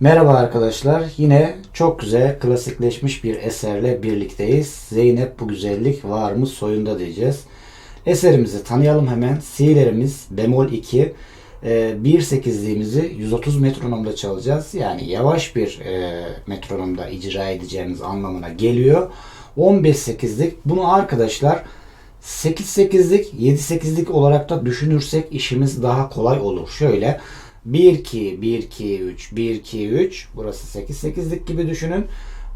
Merhaba arkadaşlar. Yine çok güzel klasikleşmiş bir eserle birlikteyiz. Zeynep bu güzellik var mı soyunda diyeceğiz. Eserimizi tanıyalım hemen. Si'lerimiz bemol 2. E, 1.8'liğimizi 130 metronomda çalacağız. Yani yavaş bir e, metronomda icra edeceğimiz anlamına geliyor. 15.8'lik bunu arkadaşlar 8-8'lik 7-8'lik olarak da düşünürsek işimiz daha kolay olur. Şöyle 1 2 1 2 3 1 2 3 burası 8 8'lik gibi düşünün.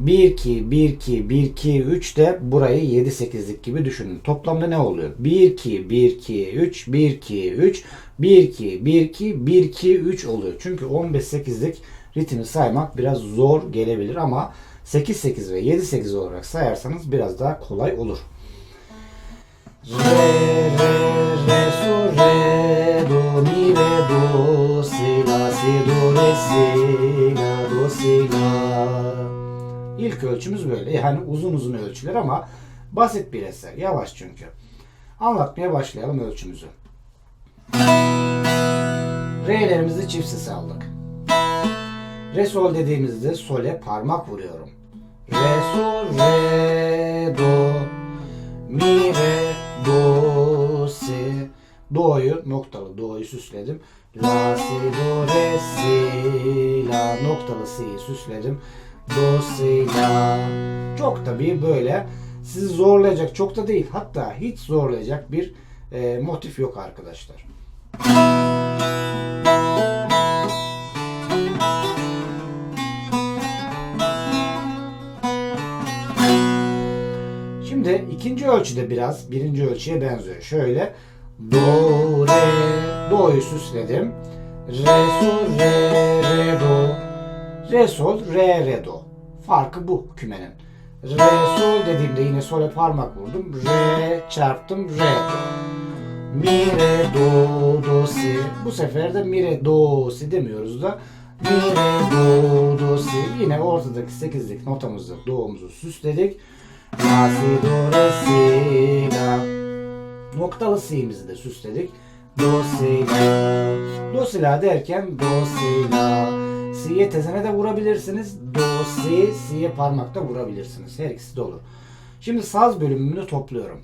1 2 1 2 1 2 3 de burayı 7 8'lik gibi düşünün. Toplamda ne oluyor? 1 2 1 2 3 1 2 3 1 2 1 2 1 2 3 oluyor. Çünkü 15 8'lik ritmi saymak biraz zor gelebilir ama 8 8 ve 7 8 olarak sayarsanız biraz daha kolay olur. Re, re, la, do, si. İlk ölçümüz böyle. Yani uzun uzun ölçüler ama basit bir eser. Yavaş çünkü. Anlatmaya başlayalım ölçümüzü. Re'lerimizi çift sese aldık. Re sol dediğimizde sole parmak vuruyorum. Re sol re do mi re do si do'yu noktalı do'yu süsledim. La si do re si la noktalı si'yi süsledim. Do si la çok tabii böyle sizi zorlayacak çok da değil hatta hiç zorlayacak bir e, motif yok arkadaşlar. Şimdi ikinci ölçüde biraz birinci ölçüye benziyor. Şöyle do re do'yu süsledim. Re sol re re do. Re sol re re do. Farkı bu kümenin. Re sol dediğimde yine sole parmak vurdum. Re çarptım re do. Mi re do do si. Bu sefer de mi re do si demiyoruz da mi re do do si. Yine ortadaki sekizlik notamızı do'muzu süsledik. La si do re si la. Noktalı si'mizi de süsledik. Do si la. Do si la derken do si la. Si'ye tezene de vurabilirsiniz. Do si, si'ye parmakta vurabilirsiniz. Her ikisi de olur. Şimdi saz bölümünü topluyorum.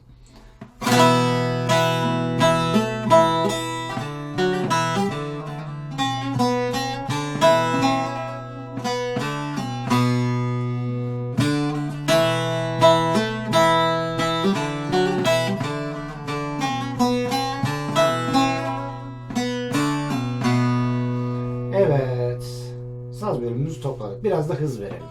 Hız verelim.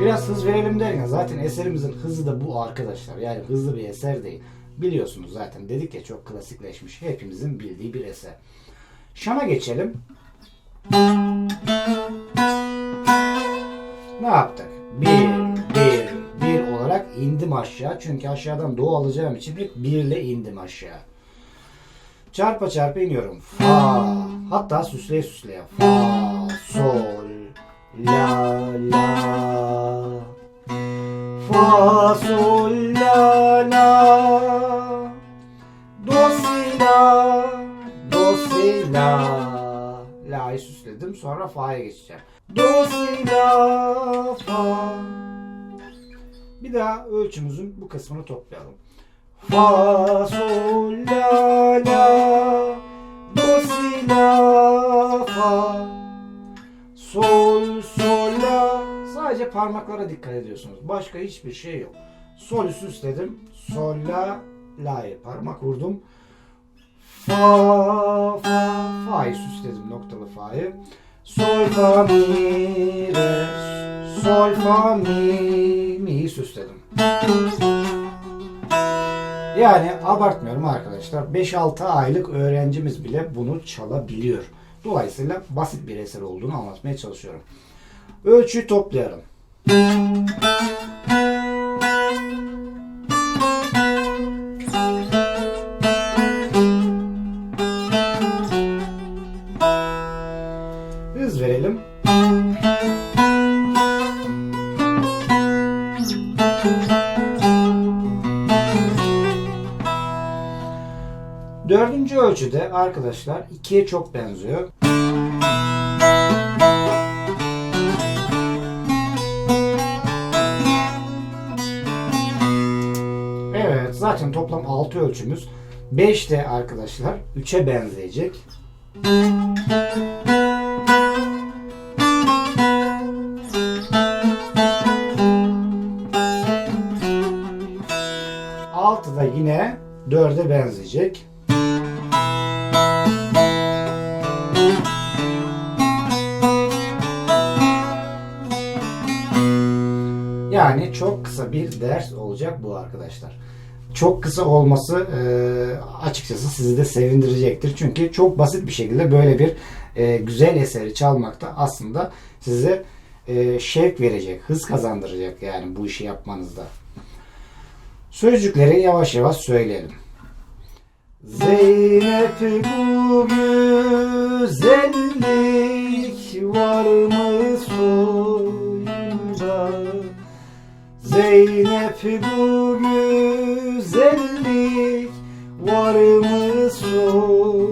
Biraz hız verelim derken zaten eserimizin hızı da bu arkadaşlar. Yani hızlı bir eser değil. Biliyorsunuz zaten dedik ya çok klasikleşmiş. Hepimizin bildiği bir eser. Şam'a geçelim. Ne yaptık? Bir, bir, bir olarak indim aşağı. Çünkü aşağıdan do alacağım için hep birle indim aşağı. Çarpa çarpa iniyorum. Fa. Hatta süsleye süsleye. Fa, sol, la, la. Fa, sol, la, la. Do, si, la. Do, si, la. La'yı süsledim. Sonra fa'ya geçeceğim. Do, si, la, fa. Bir daha ölçümüzün bu kısmını toplayalım. Fa, sol, la, la. Do, si, la, fa. Sol, sol, la. Sadece parmaklara dikkat ediyorsunuz. Başka hiçbir şey yok. Sol'ü süsledim. Sol, la, la'yı parmak vurdum. Fa, fa, fa'yı süsledim noktalı fa'yı. Sol, fa, mi, re, sol, fa, mi, mi'yi süsledim. Yani abartmıyorum arkadaşlar. 5-6 aylık öğrencimiz bile bunu çalabiliyor. Dolayısıyla basit bir eser olduğunu anlatmaya çalışıyorum. Ölçüyü toplayalım. Ölçüde arkadaşlar ikiye çok benziyor. Evet zaten toplam 6 ölçümüz. 5 de arkadaşlar 3'e benzeyecek. Altı da yine 4'e benzeyecek. Çok kısa bir ders olacak bu arkadaşlar. Çok kısa olması e, açıkçası sizi de sevindirecektir. Çünkü çok basit bir şekilde böyle bir e, güzel eseri çalmakta aslında size e, şevk verecek, hız kazandıracak yani bu işi yapmanızda. Sözcükleri yavaş yavaş söyleyelim. Zeynep bu güzellik var mı soyunda? Zeynep bu güzellik var mı soyunda?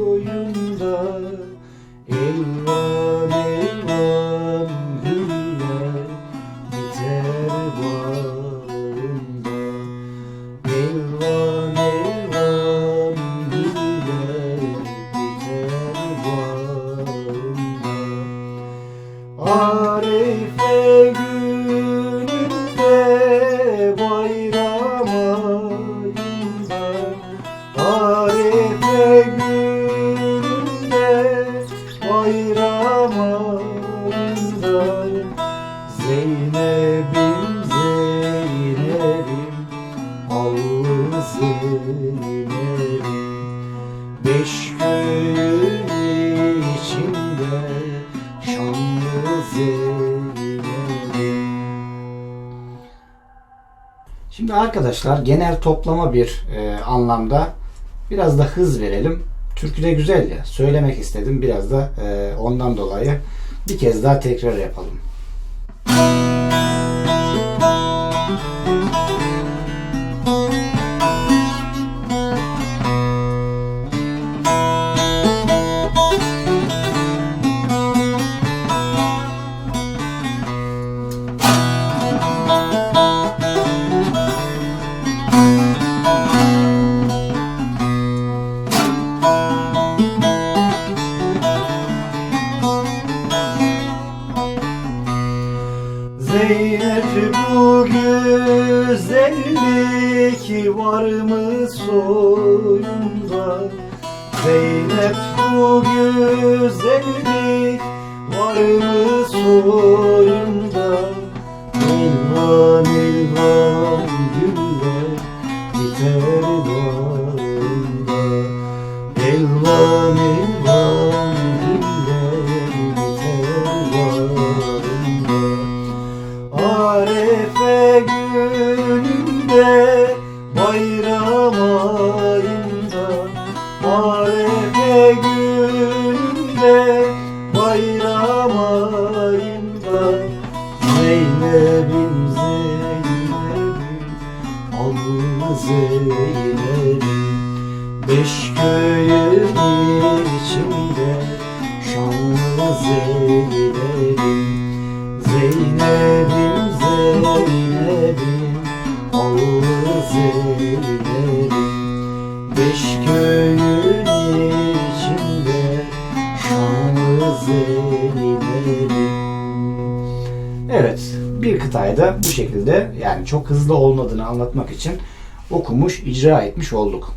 Bayram ayında Zeynep'im Zeynep'im Allı Zeynep'im Beş köyün içinde şanlı Zeynep'im Şimdi arkadaşlar genel toplama bir e, anlamda biraz da hız verelim. Türkü de güzel ya. Söylemek istedim. Biraz da e, ondan dolayı bir kez daha tekrar yapalım. Zeynep bu güzellik var mı soyunda? Zeynep bu güzellik bayram ayında Arefe gününde bayram ayında Zeynep'im Zeynep'im Allı Zeynep'im Beş köyün içinde Evet bir kıtayı da bu şekilde yani çok hızlı olmadığını anlatmak için okumuş, icra etmiş olduk.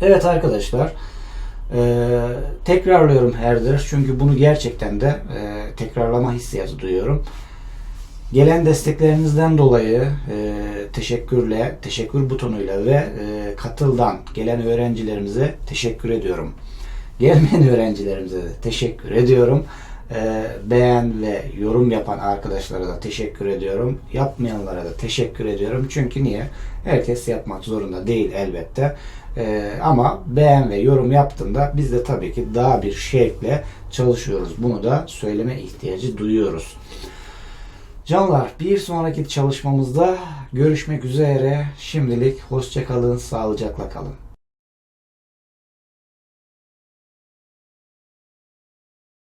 Evet arkadaşlar ee, tekrarlıyorum her ders çünkü bunu gerçekten de e, tekrarlama hissiyatı duyuyorum. Gelen desteklerinizden dolayı e, teşekkürle, teşekkür butonuyla ve e, katıldan gelen öğrencilerimize teşekkür ediyorum. Gelmeyen öğrencilerimize de teşekkür ediyorum. E, beğen ve yorum yapan arkadaşlara da teşekkür ediyorum. Yapmayanlara da teşekkür ediyorum. Çünkü niye? Herkes yapmak zorunda değil elbette. E, ama beğen ve yorum yaptığında biz de tabii ki daha bir şevkle çalışıyoruz. Bunu da söyleme ihtiyacı duyuyoruz. Canlar bir sonraki çalışmamızda görüşmek üzere. Şimdilik hoşça kalın, sağlıcakla kalın.